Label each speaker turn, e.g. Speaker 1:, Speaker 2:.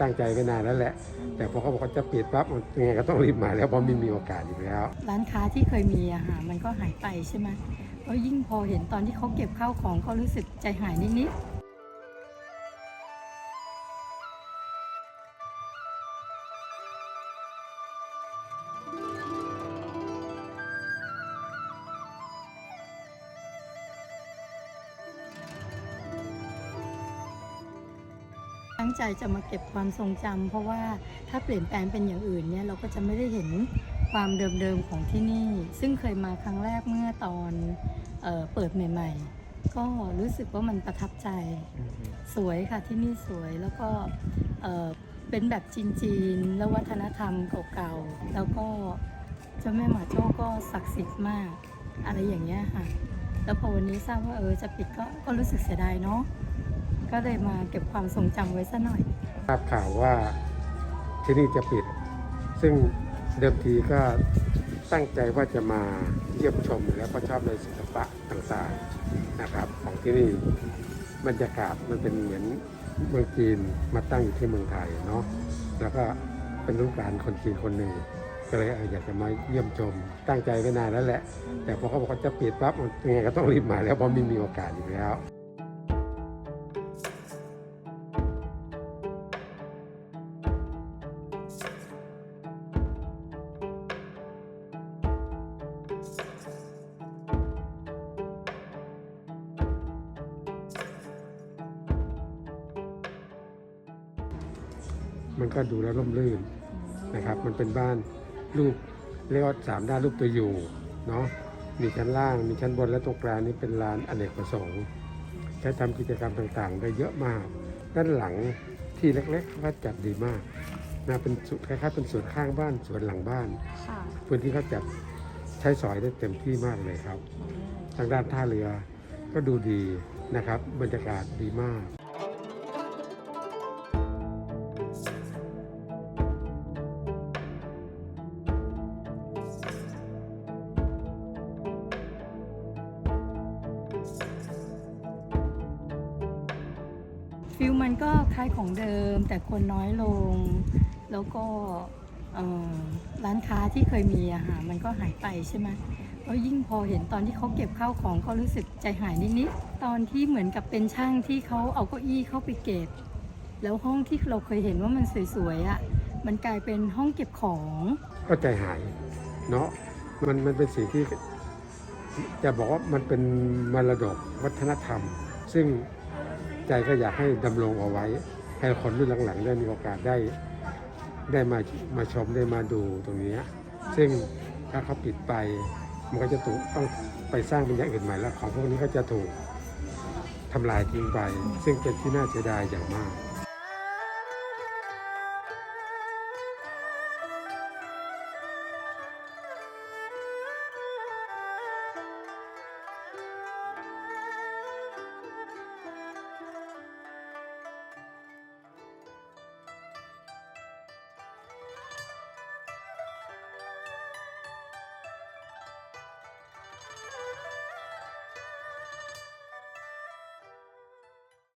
Speaker 1: ตั้งใจไปนานแล้วแหละ แต่พอเขาบอกเขาจะปิดปั๊บมันยังไงก็ต้องรีบมาแล้วเพราะไม่มีโอกาสอีกแล้ว
Speaker 2: ร้านค้าที่เคยมีอะค่ะมันก็หายไปใช่ไหมแล้วยิ่งพอเห็นตอนที่เขาเก็บข้าวของก็รู้สึกใจหายนิดๆ ใจจะมาเก็บความทรงจำเพราะว่าถ้าเปลี่ยนแปลงเป็นอย่างอื่นเนี่ยเราก็จะไม่ได้เห็นความเดิมๆของที่นี่ ซึ่งเคยมาครั้งแรกเมื่อตอนเออเปิดใหม่ ๆ ก็รู้สึกว่ามันประทับใจ สวยค่ะที่นี่สวยแล้วก็เอ่อเป็นแบบจีนๆแล้ววัฒนธรรมเก่าๆแล้วก็เจ้าแม่หมาโจ้ก็ศักดิ์สิทธิ์มาก อะไรอย่างเงี้ยค่ะ แล้วพอวันนี้ทราบว่าเออจะปิดก็ก็รู้สึกเสียดายเนาะ ก็เลยมาเก็บความทรงจำไว้ซะหน่อย
Speaker 1: ทราบข่าวว่าที่นี่จะปิด ซึ่งเดิมทีก็ตั้งใจว่าจะมาเยี่ยมชมแล้วก็ชอบในศิลปะต่างๆนะครับ ของที่นี่บรรยากาศมันเป็นเหมือนเมืองจีนมาตั้งอยู่ที่เมืองไทยเนาะแล้วก็เป็นลูกหลานคนจีนคนหนึ่งก็เลยเอออยากจะมาเยี่ยมชมตั้งใจไว้นานแล้วแหละ แต่พอเขาบอกว่าจะปิดปั๊บยังไงก็ต้องรีบมาแล้วเพราะไม่มีโอกาสอีกแล้ว มันก็ดูแล้วร่มรื่นนะครับ มันเป็นบ้านรูปเรียกว่าสามด้านรูปตัวอยู่เนาะมีชั้นล่างมีชั้นบนและตรงกลางนี่เป็นลานอเนกประสงค์ใช้ทำกิจกรรมต่างๆ ได้เยอะมาก ด้านหลังที่เล็กๆเขาก็จัดดีมากนะเป็นสวนคล้ายๆเป็นสวนข้างบ้านสวนหลังบ้าน
Speaker 2: ค่ะ
Speaker 1: พื้นที่เขาจัดใช้สอยได้เต็มที่มากเลยครับ ทางด้านท่าเรือก็ดูดีนะครับ บรรยากาศดีมาก
Speaker 2: ฟิลมันก็คล้ายของเดิม แต่คนน้อยลง แล้วก็ร้านค้าที่เคยมีอะค่ะมันก็หายไปใช่ไหมแล้วยิ่งพอเห็นตอนที่เขาเก็บข้าวของก็รู้สึกใจหายนิดๆตอนที่เหมือนกับเป็นช่างที่เขาเอาเก้าอี้เข้าไปเก็บ แล้วห้องที่เราเคยเห็นว่ามันสวยๆอะมันกลายเป็นห้องเก็บของ
Speaker 1: ก็ใจหายเนาะมันมันเป็นสิ่งที่จะบอกว่ามันเป็นมรดกวัฒนธรรม ซึ่ง ใจก็อยากให้ดำรงเอาไว้ ให้คนรุ่นหลังๆได้มีโอกาสได้ได้มามาชมได้มาดูตรงนี้ ซึ่งถ้าเขาปิดไป มันก็จะถูกต้องไปสร้างเป็นอย่างอื่นใหม่แล้ว ของพวกนี้ก็จะถูกทำลายทิ้งไป ซึ่งเป็นที่น่าเสียดายอย่างมาก